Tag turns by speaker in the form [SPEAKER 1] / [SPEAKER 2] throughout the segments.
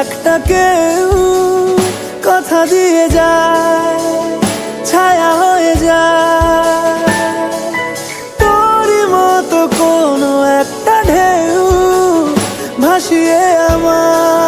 [SPEAKER 1] একটা কেউ কথা দিয়ে যায়, ছায়া হয়ে যায়। তোরই মতো কোনো একটা ঢেউ ভাসিয়ে আমায়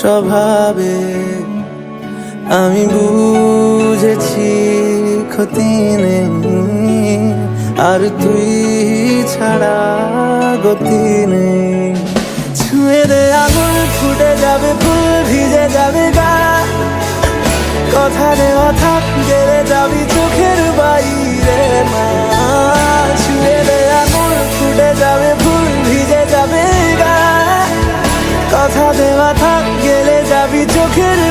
[SPEAKER 1] স্বভাবে আমি বুঝেছি ক্ষতি নেই, আর তুই ছাড়া গতি নেই। ছুঁয়ে দে আগুন, ফুটে যাবে ফুল, ভিজে যাবে গা। কথা দেওয়া থাক 그를